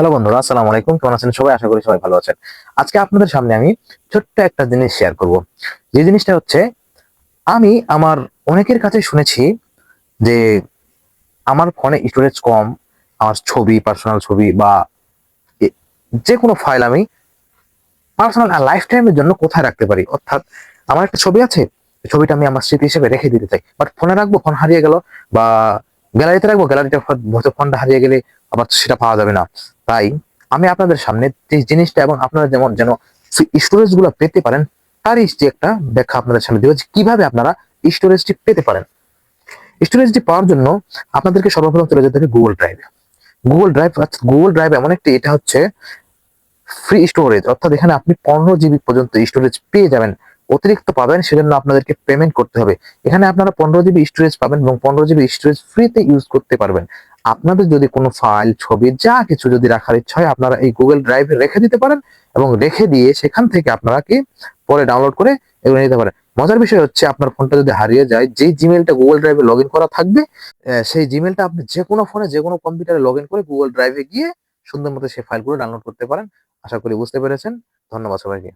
Hello বন্ধুরা, আসসালামু আলাইকুম। কেমন আছেন সবাই? আশা করি সবাই ভালো আছেন। আজকে আপনাদের সামনে আমি ছোট্ট একটা জিনিস শেয়ার করব। যে জিনিসটা হচ্ছে, আমি আমার অনেকের কাছে শুনেছি যে আমার ফোনে স্টোরেজ কম, আমার ছবি পার্সোনাল ছবি বা যে কোনো ফাইল আমি পার্সোনাল লাইফ টাইমের জন্য কোথায় রাখতে পারি? অর্থাৎ আমার একটা ছবি আছে, ছবিটা আমি আমার স্মৃতি হিসেবে রেখে দিতে চাই। বাট ফোনে রাখব ফোন হারিয়ে গেল বা গ্যালারিতে রাখব? গ্যালারিতে হয়তো ফোনটা হারিয়ে গেলে আবার সেটা পাওয়া যাবে না। তাই আমি আপনাদের সামনে যে জিনিসটা এবং আপনারা যেমন যেন স্টোরেজগুলো পেতে পারেন, তারই যে একটা ব্যাখ্যা আপনাদের সামনে দেবো কীভাবে আপনারা স্টোরেজটি পেতে পারেন? স্টোরেজটি পাওয়ার জন্য আপনাদেরকে সর্বপ্রথম চলে যেতে হবে গুগল ড্রাইভে গুগল ড্রাইভ গুগল ড্রাইভ এমন একটি, এটা হচ্ছে ফ্রি স্টোরেজ অর্থাৎ এখানে আপনি পনেরো জিবি পর্যন্ত স্টোরেজ পেয়ে যাবেন। অতিরিক্ত পাবেন, সেজন্য আপনাদেরকে পেমেন্ট করতে হবে। এখানে আপনারা পনেরো জিবি স্টোরেজ পাবেন এবং পনেরো জিবি স্টোরেজ ফ্রিতে ইউজ করতে পারবেন। আপনাদের যদি কোনো ফাইল ছবি, যা কিছু যদি রাখার ইচ্ছা হয়, আপনারা এই গুগল ড্রাইভে রেখে দিতে পারেন এবং রেখে দিয়ে সেখান থেকে আপনারা কি পরে ডাউনলোড করে এগুলো নিতে পারেন। মজার বিষয় হচ্ছে আপনার ফোনটা যদি হারিয়ে যায়, যেই জিমেলটা গুগল ড্রাইভে লগ করা থাকবে সেই জিমেলটা আপনি যে কোনো ফোনে যে কোনো কম্পিউটারে লগ করে গুগল ড্রাইভে গিয়ে সুন্দর মতো সেই ফাইলগুলো ডাউনলোড করতে পারেন। আশা করি বুঝতে পেরেছেন। ধন্যবাদ সবাইকে।